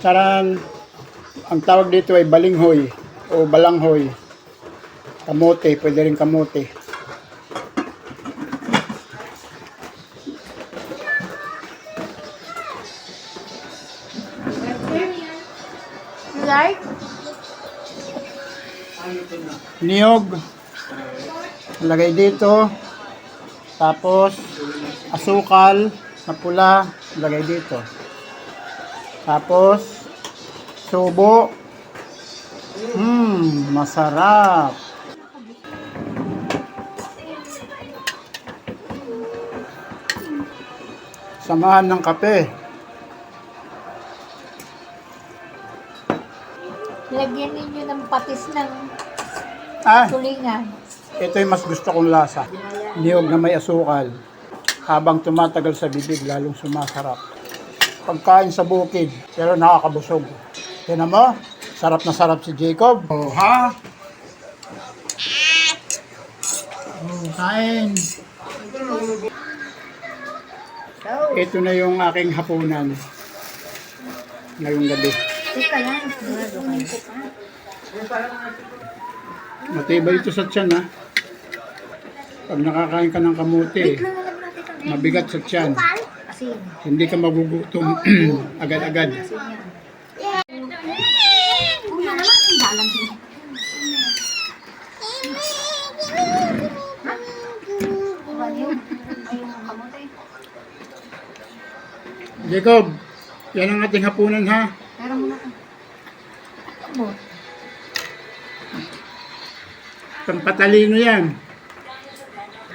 Charan, ang tawag dito ay balinghoy o balanghoy. Kamote, pwede rin kamote. Like? Niyog. Lagay dito. Tapos, asukal na pula. Lagay dito. Tapos, subo. Mmm, masarap. Samahan ng kape. Lagyan ninyo ng patis ng Ah, tulingan. ito yung mas gusto kong lasa. Niyog na may asukal. Habang tumatagal sa bibig, lalong sumasarap. Pagkain sa bukid, pero nakakabusog. Tignan mo, sarap na sarap si Jacob. Oh, ha? Oh, kain. Ito na yung aking hapunan. Ngayong gabi. Matibay ito sa tiyan, ha? Pag nakakain ka ng kamuti, mabigat sa tiyan. Hindi ka magugutom agad-agad. Una naman, dalang din. Diba yun? Ayun ang kamote. Jacob, yan ang ating hapunan ha. Pero muna ka. Ano? Pampatalino yan.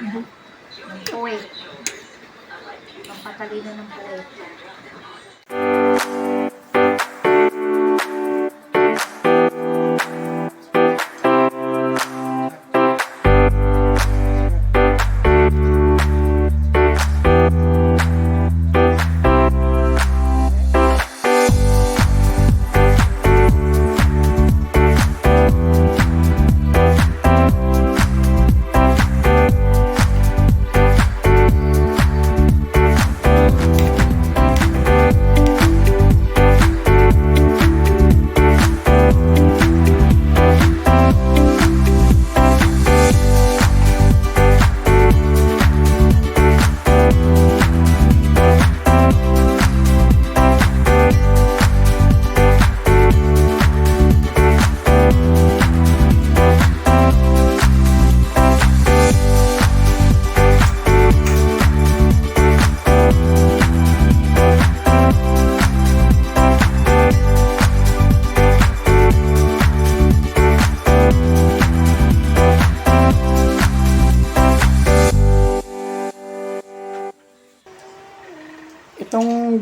Ng puwet. Pampatalino ng puwet.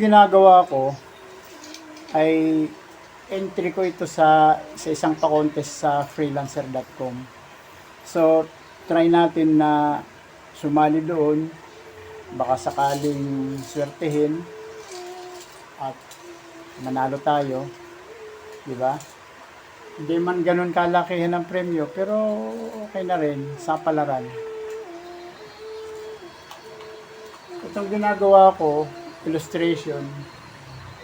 Ginagawa ko ay entry ko ito sa sa isang pa-contest sa freelancer.com. So, try natin na sumali doon. Baka sakaling swertehin at manalo tayo. Di ba? Hindi man ganun kalakihan ng premyo, pero okay na rin sa palaran. Itong ginagawa ko, illustration,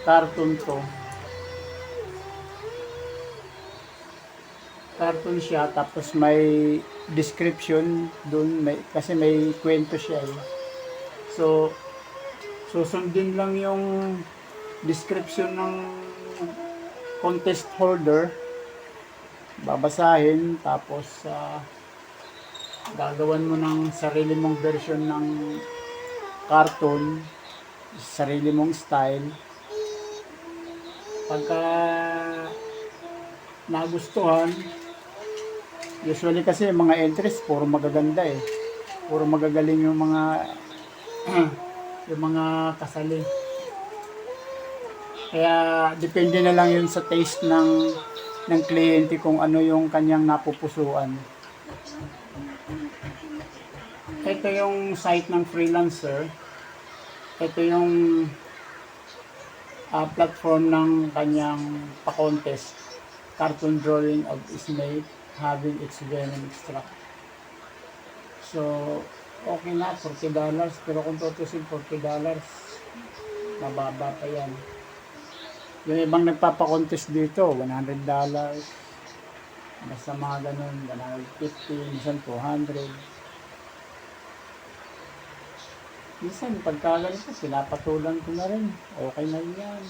cartoon to. Cartoon siya, tapos may description dun, may, kasi may kwento siya eh. So, susundin lang yung description ng contest holder, babasahin, tapos ah, gagawan mo ng sarili mong version ng cartoon, sarili mong style. Pagka nagustuhan, usually kasi mga entries puro magaganda eh. Puro magagaling yung mga yung mga kasali. Kaya depende na lang yun sa taste ng ng kliyente kung ano yung kanyang napupusuan. Ito yung site ng freelancer. Ito yung ah, platform ng kanyang pa-contest. Cartoon drawing of snake having its venom extract. So, okay na, $40. Pero kung tutusin $40, mababa pa yan. Yung ibang nagpapakontest dito, $100. Basta mga ganun, 150, minsan 200. Minsan, pagka ganito, pinapatulan ko na rin. Okay na yan.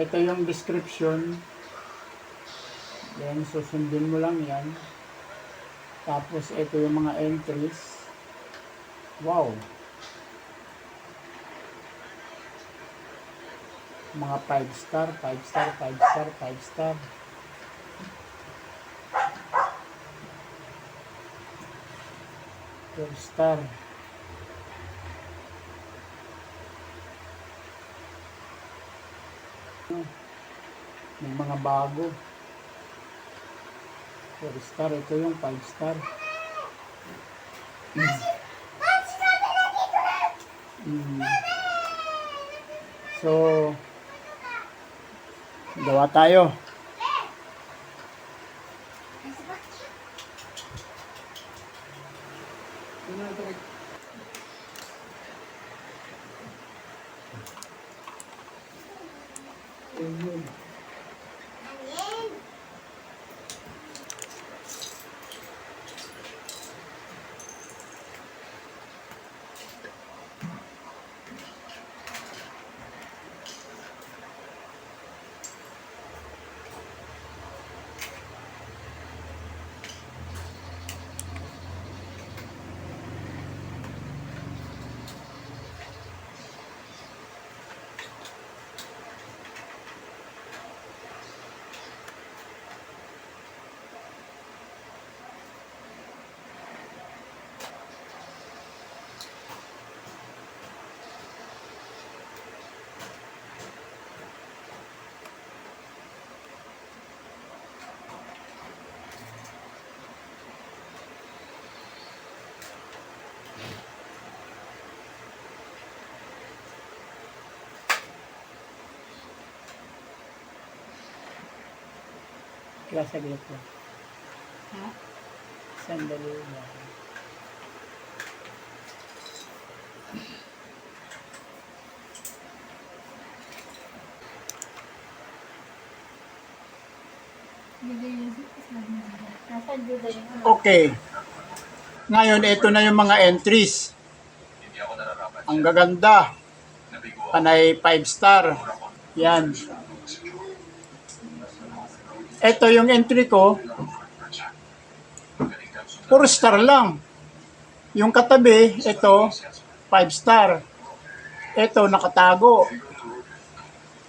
Ito yung description. Then, susundin mo lang yan. Tapos, ito yung mga entries. Wow! Mga 5 star, 5 star, 5 star, 5 star. Four star. May mga bago. Four star. Ito yung 5 star. Mm. So, gawa tayo. Kaya saglit lang. Ha? Sandali lang. Okay. Ngayon, ito na yung mga entries. Ang gaganda. Panay 5 star. Yan. Ito yung entry ko. 4 star lang. Yung katabi, ito, 5 star. Ito, nakatago.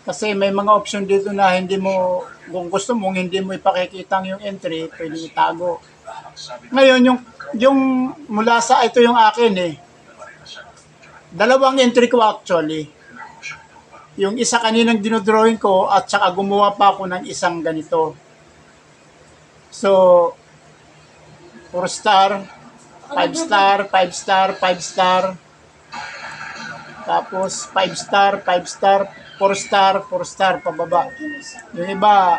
Kasi may mga option dito na hindi mo, kung gusto mong hindi mo ipakikitang yung entry, pwede itago. Ngayon, yung, yung mula sa, ito yung akin eh. Dalawang entry ko actually. Yung isa kaninang dinodrawing ko at saka gumawa pa ako ng isang ganito. So, 4 star, 5 star, 5 star, 5 star. Tapos 5 star, 5 star, 4 star, 4 star pababa. Yung iba,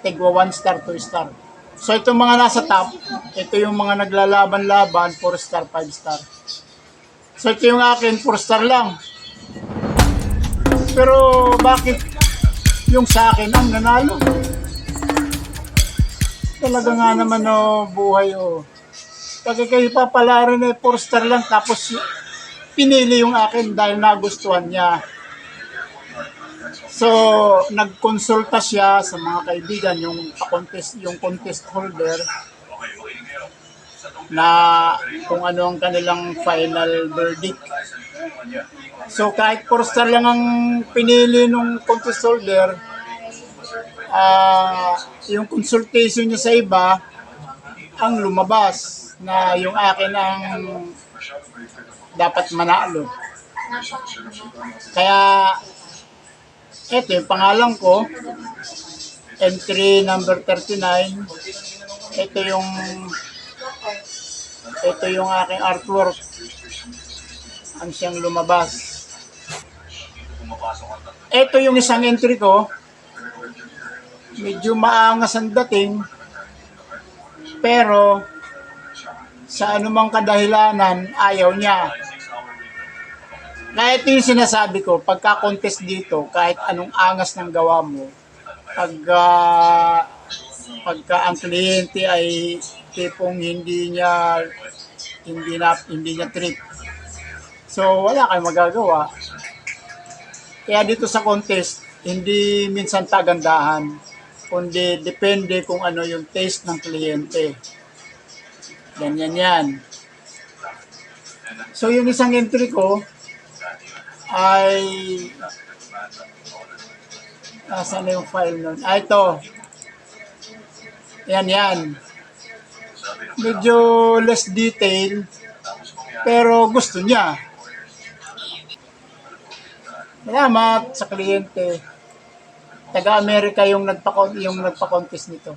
tigwa 1 star, 2 star. So itong mga nasa top, ito yung mga naglalaban-laban, 4 star, 5 star. So ito yung akin, 4 star lang. Pero bakit yung sa akin ang nanalo? Talaga nga naman oh, buhay oh. Pag kayo papalarin eh, 4 star lang tapos pinili yung akin dahil nagustuhan niya. So, nagkonsulta siya sa mga kaibigan, yung contest, yung contest holder na kung ano ang kanilang final verdict. So, kahit 4 star lang ang pinili ng contest holder, ah yung consultation niya sa iba, ang lumabas na yung akin ang dapat manalo. Kaya, eto yung pangalan ko, entry number 39, ito yung ito yung aking artwork ang siyang lumabas. Ito yung isang entry ko, medyo maangas ang dating, pero sa anumang kadahilanan, ayaw niya. Ito yung sinasabi ko, pagka-contest dito, kahit anong angas ng gawa mo, pag ah, pagka ang kliyente ay tipong hindi niya hindi na hindi niya trip. So wala kayong magagawa. Kaya dito sa contest, hindi minsan tagandahan, kundi depende kung ano yung taste ng kliyente. Ganyan yan. So yung isang entry ko ay Nasaan na yung file nun? Ah, ito. Yan, yan. Medyo less detail, pero gusto niya. Salamat sa kliyente. Taga-Amerika yung nagpa yung nagpa-contest nito.